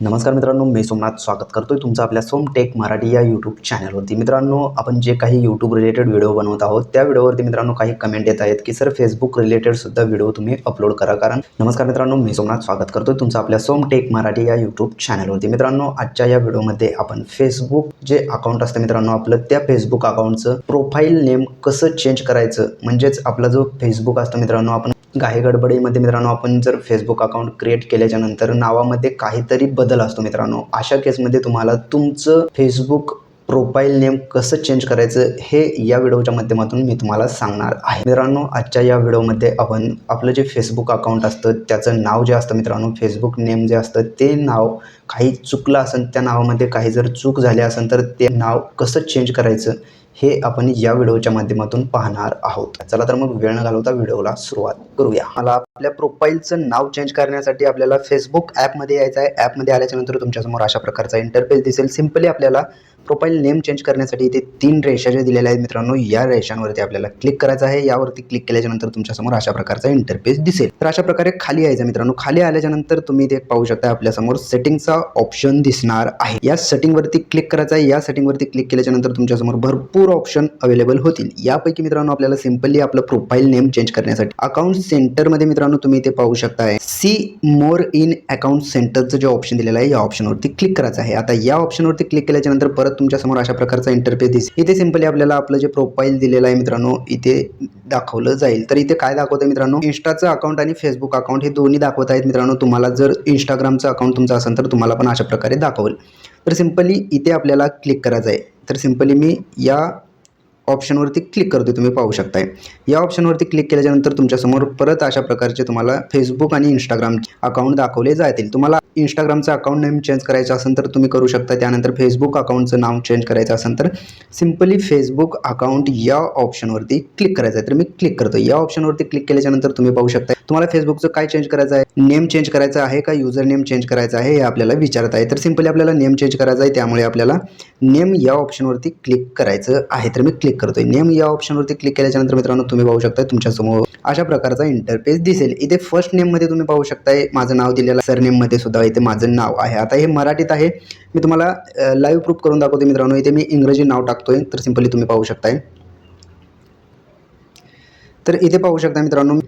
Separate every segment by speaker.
Speaker 1: नमस्कार मित्रांनो मी सोमनाथ स्वागत आहे तुमचं आपल्या सोम टेक मराठी या यूट्यूब चॅनलवरती मित्रांनो आपण जे काही यूट्यूब रिलेटेड व्हिडिओ बनवत आहोत त्या व्हिडिओवरती मित्रांनो काही कमेंट येत आहेत की सर फेसबुक रिलेटेड सुद्धा व्हिडिओ तुम्ही अपलोड करा. कारण नमस्कार मित्रांनो मी सोमनाथ स्वागत करतोय तुमचं आपल्या सोम टेक मराठी या यूट्यूब चॅनलवरती मित्रांनो आजच्या या व्हिडिओमध्ये आपण फेसबुक जे अकाउंट असतं मित्रांनो आपलं त्या फेसबुक अकाउंटचं प्रोफाईल नेम कसं चेंज करायचं म्हणजेच आपला जो फेसबुक असतो मित्रांनो आपण घाई गडबडीमध्ये मित्रांनो आपण जर फेसबुक अकाउंट क्रिएट केल्याच्यानंतर नावामध्ये काहीतरी बदल असतो मित्रांनो. अशा केसमध्ये तुम्हाला तुमचं फेसबुक प्रोफाईल नेम कसं चेंज करायचं हे या व्हिडिओच्या माध्यमातून मी तुम्हाला सांगणार आहे. मित्रांनो आजच्या या व्हिडिओमध्ये आपण आपलं जे फेसबुक अकाउंट असतं त्याचं नाव जे असतं मित्रांनो फेसबुक नेम जे असतं ते नाव काही चुकलं असेल त्या नावामध्ये काही जर चूक झाली असेल तर ते नाव कसं चेंज करायचं हे आपण या व्हिडिओच्या माध्यमातून पाहणार आहोत. चला तर मग वेळ न घालवता व्हिडिओला सुरुवात करूया. मला आपल्या प्रोफाईलचं नाव चेंज करण्यासाठी आपल्याला फेसबुक ॲपमध्ये यायचं आहे. ॲपमध्ये आल्याच्यानंतर तुमच्यासमोर अशा प्रकारचा इंटरफेस दिसेल. सिम्पली आपल्याला प्रोफाईल नेम चेंज करण्यासाठी इथे तीन रेषा ज्या दिलेल्या आहेत मित्रांनो या रेषांवरती आपल्याला क्लिक करायचं आहे. यावरती क्लिक केल्याच्यानंतर तुमच्यासमोर अशा प्रकारचा इंटरफेस दिसेल. तर अशा प्रकारे खाली यायचं मित्रांनो. खाली आल्याच्यानंतर तुम्ही इथे पाहू शकता आपल्यासमोर सेटिंगचा ऑप्शन दिसणार आहे. या सेटिंगवरती क्लिक करायचं आहे. या सेटिंगवरती क्लिक केल्याच्यानंतर तुमच्यासमोर भरपूर ऑप्शन अवेलेबल होतील. यापैकी मित्रांनो आपल्याला सिम्पली आपलं प्रोफाईल नेम चेंज करण्यासाठी अकाउंट सेंटरमध्ये मित्रांनो तुम्ही इथे पाहू शकताय. सी मोर इन अकाउंट सेंटरचं जे ऑप्शन दिलेलं आहे या ऑप्शनवरती क्लिक करायचं आहे. आता या ऑप्शनवरती क्लिक केल्याच्यानंतर परत तुमच्या तुमच्यासमोर अशा प्रकारचा इंटरफेस दिसेल. इथे सिम्पली आपल्याला आपलं जे प्रोफाईल दिलेलं आहे मित्रांनो इथे दाखवलं जाईल. तर इथे काय दाखवतं मित्रांनो? इंस्टाचं अकाउंट आणि फेसबुक अकाउंट हे दोन्ही दाखवत आहेत मित्रांनो. तुम्हाला जर इंस्टाग्रामचं अकाउंट तुमचं असेल तर तुम्हाला पण अशा प्रकारे दाखवेल. तर सिम्पली इथे आपल्याला क्लिक करायचं आहे. तर सिम्पली मी या ऑप्शनवरती क्लिक करतो तुम्ही पाहू शकताय. या ऑप्शनवरती क्लिक केल्याच्यानंतर तुमच्यासमोर परत अशा प्रकारचे तुम्हाला फेसबुक आणि इंस्टाग्राम अकाउंट दाखवले जातील. तुम्हाला इंस्टाग्रामचं अकाउंट नेम चेंज करायचं असेल तर तुम्ही करू शकता. त्यानंतर फेसबुक अकाउंटचं नाव चेंज करायचं असेल तर सिम्पली फेसबुक अकाउंट या ऑप्शनवरती क्लिक करायचं आहे. तर मी क्लिक करतो या ऑप्शनवरती क्लिक केल्याच्यानंतर तुम्ही पाहू शकता तुम्हाला फेसबुकचं काय चेंज करायचं आहे? नेम चेंज करायचं आहे का? युजर नेम चेंज करायचं आहे हे आपल्याला विचारत आहे. तर सिम्पली आपल्याला नेम चेंज करायचं आहे त्यामुळे आपल्याला नेम या ऑप्शनवरती क्लिक करायचं आहे. तर मी क्लिक करतोय. नेम या ऑप्शनवरती क्लिक केल्याच्यानंतर मित्रांनो तुम्ही पाहू शकता तुमच्यासमोर अशा प्रकारचा इंटरफेस दिसेल. इथे फर्स्ट नेममध्ये तुम्ही पाहू शकताय माझं नाव दिलेलं सर नेममध्ये सुद्धा इथे माझं नाव आहे. आता हे मराठीत आहे. मी तुम्हाला लाईव्ह प्रूफ करून दाखवते मित्रांनो. इथे मी इंग्रजी नाव टाकतोय तर सिम्पली तुम्ही पाहू शकताय. तर इथे पाहू शकता मित्रांनो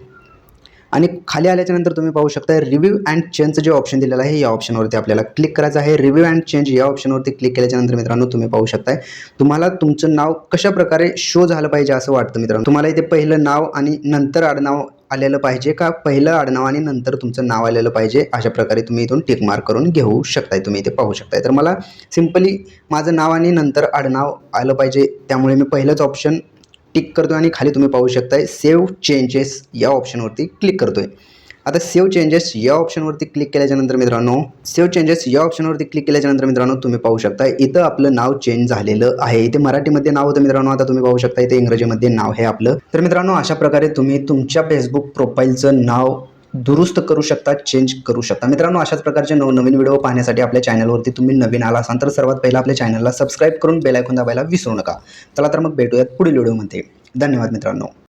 Speaker 1: आणि खाली आल्याच्यानंतर तुम्ही पाहू शकता रिव्ह्यू अँड चेंजचं जे ऑप्शन दिलेलं आहे या ऑप्शनवरती आपल्याला क्लिक करायचं आहे. रिव्ह्यू अँड चेंज या ऑप्शनवरती क्लिक केल्याच्यानंतर मित्रांनो तुम्ही पाहू शकताय. तुम्हाला तुमचं नाव कशा प्रकारे शो झालं पाहिजे असं वाटतं मित्रांनो? तुम्हाला इथे पहिलं नाव आणि नंतर आडनाव आलेलं पाहिजे का? पहिलं आडनाव आणि नंतर तुमचं नाव आलेलं पाहिजे? अशा प्रकारे तुम्ही इथून टिक मार्क करून घेऊ शकताय. तुम्ही इथे पाहू शकताय. तर मला सिम्पली माझं नाव आणि नंतर आडनाव आलं पाहिजे. त्यामुळे मी पहिलंच ऑप्शन टिक करतो आणि खाली तुम्ही पाहू शकताय सेव्ह चेंजेस या ऑप्शनवरती क्लिक करतोय. आता सेव्ह चेंजेस या ऑप्शनवरती क्लिक केल्याच्यानंतर मित्रांनो सेव्ह चेंजेस या ऑप्शनवरती क्लिक केल्याच्यानंतर मित्रांनो तुम्ही पाहू शकता इथं आपलं नाव चेंज झालेलं आहे. इथे मराठीमध्ये नाव होतं मित्रांनो आता तुम्ही पाहू शकता इथे इंग्रजीमध्ये नाव आहे आपलं. तर मित्रांनो अशा प्रकारे तुम्ही तुमच्या फेसबुक प्रोफाईलचं नाव दुरुस्त करू शकता चेंज करू शकता. मित्रांनो अशाच प्रकारचे नवनवीन व्हिडिओ पाहण्यासाठी आपल्या चॅनलवरती तुम्ही नवीन आला असाल तर सर्वात पहिला आपल्या चॅनलला सबस्क्राईब करून बेल दाबायला विसरू नका. चला तर मग भेटूयात पुढील व्हिडिओमध्ये धन्यवाद मित्रांनो.